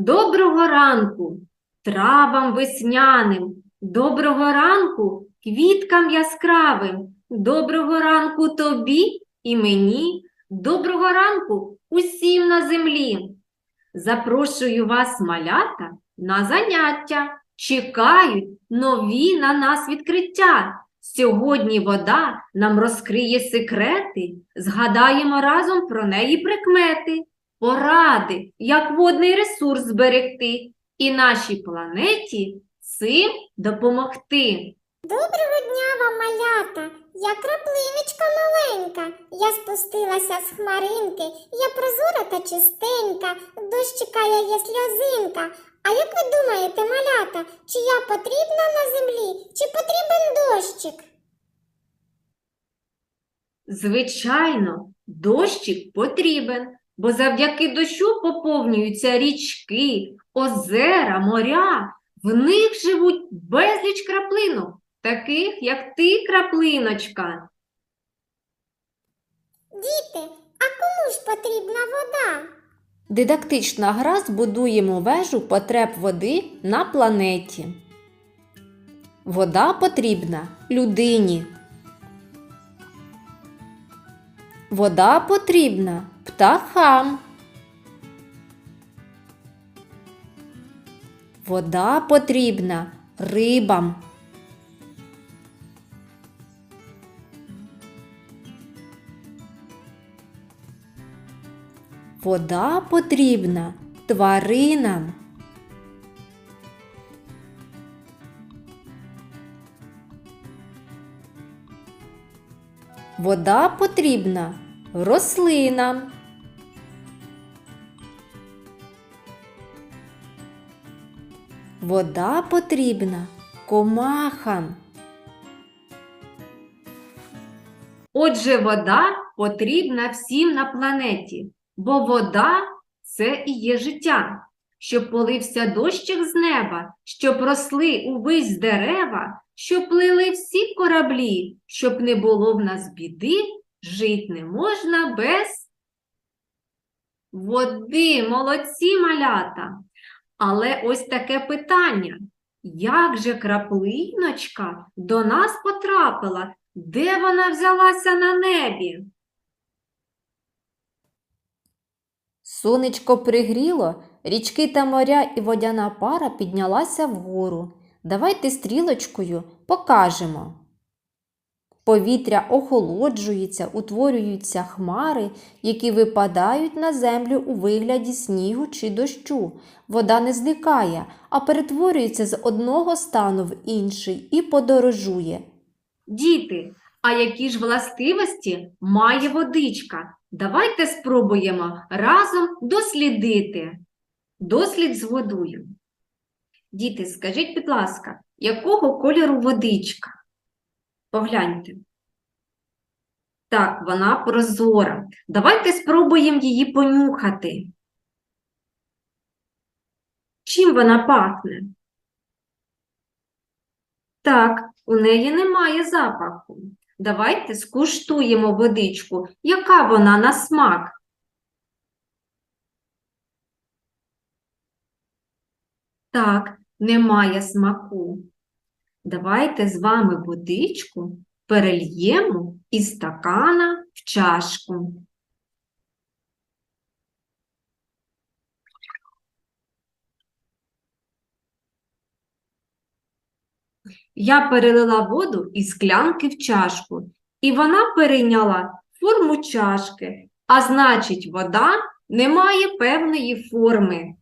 Доброго ранку травам весняним, доброго ранку квіткам яскравим, доброго ранку тобі і мені, доброго ранку усім на землі. Запрошую вас, малята, на заняття. Чекають нові на нас відкриття. Сьогодні вода нам розкриє секрети, згадаємо разом про неї прикмети, поради, як водний ресурс зберегти і нашій планеті цим допомогти. Доброго дня вам, малята! Я краплиночка маленька. Я спустилася з хмаринки, я прозора та чистенька, дощ чекає є сльозинка. А як ви думаєте, малята, чи я потрібна на землі, чи потрібен дощик? Звичайно, дощик потрібен, бо завдяки дощу поповнюються річки, озера, моря. В них живуть безліч краплинок, таких як ти, краплиночка. Діти, а кому ж потрібна вода? Дидактична гра збудуємо вежу потреб води на планеті. Вода потрібна людині. Вода потрібна птахам. Вода потрібна рибам. Вода потрібна тваринам. Вода потрібна рослинам. Вода потрібна комахам. Отже, вода потрібна всім на планеті, бо вода це і є життя. Щоб полився дощик з неба, щоб росли увесь дерева, щоб плили всі кораблі, щоб не було в нас біди, жить не можна без води. Молодці малята. Але ось таке питання. Як же краплиночка до нас потрапила? Де вона взялася на небі? Сонечко пригріло, річки та моря і водяна пара піднялася вгору. Давайте стрілочкою покажемо. Повітря охолоджується, утворюються хмари, які випадають на землю у вигляді снігу чи дощу. Вода не зникає, а перетворюється з одного стану в інший і подорожує. Діти, а які ж властивості має водичка? Давайте спробуємо разом дослідити. Дослід з водою. Діти, скажіть, будь ласка, якого кольору водичка? Погляньте. Так, вона прозора. Давайте спробуємо її понюхати. Чим вона пахне? Так, у неї немає запаху. Давайте скуштуємо водичку. Яка вона на смак? Так, немає смаку. Давайте з вами водичку перельємо із стакана в чашку. Я перелила воду із склянки в чашку, і вона перейняла форму чашки, а значить, вода не має певної форми.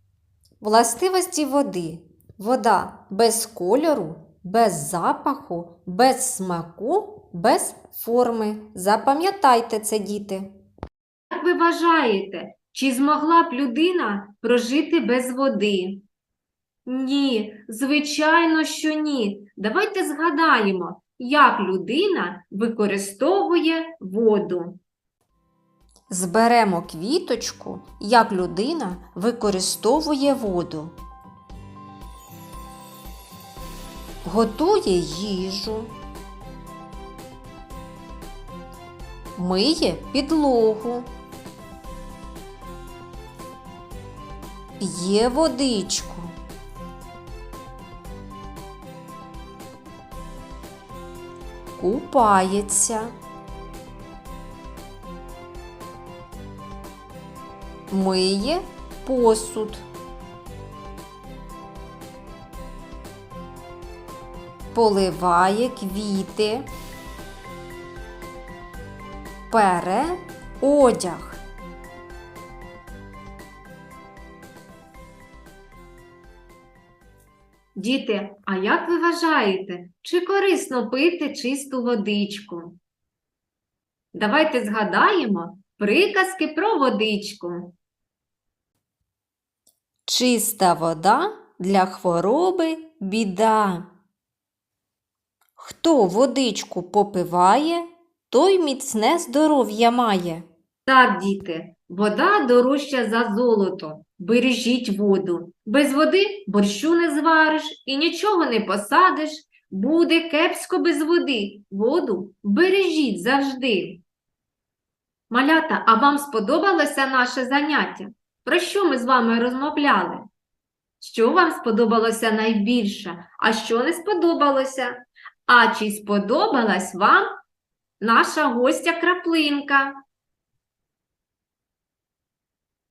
Властивості води. Вода без кольору, без запаху, без смаку, без форми. Запам'ятайте це, діти. Як ви вважаєте, чи змогла б людина прожити без води? Ні, звичайно, що ні. Давайте згадаємо, як людина використовує воду. Зберемо квіточку, як людина використовує воду. Готує їжу. Миє підлогу. Є водичку. Купається. Миє посуд. Поливає квіти. Пере одяг. Діти, а як ви вважаєте, чи корисно пити чисту водичку? Давайте згадаємо приказки про водичку. Чиста вода для хвороби біда. Хто водичку попиває, той міцне здоров'я має. Так, діти, вода дорожча за золото. Бережіть воду. Без води борщу не звариш і нічого не посадиш. Буде кепсько без води. Воду бережіть завжди. Малята, а вам сподобалося наше заняття? Про що ми з вами розмовляли? Що вам сподобалося найбільше, а що не сподобалося? А чи сподобалась вам наша гостя краплинка?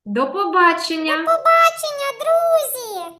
До побачення! Бачення, друзі!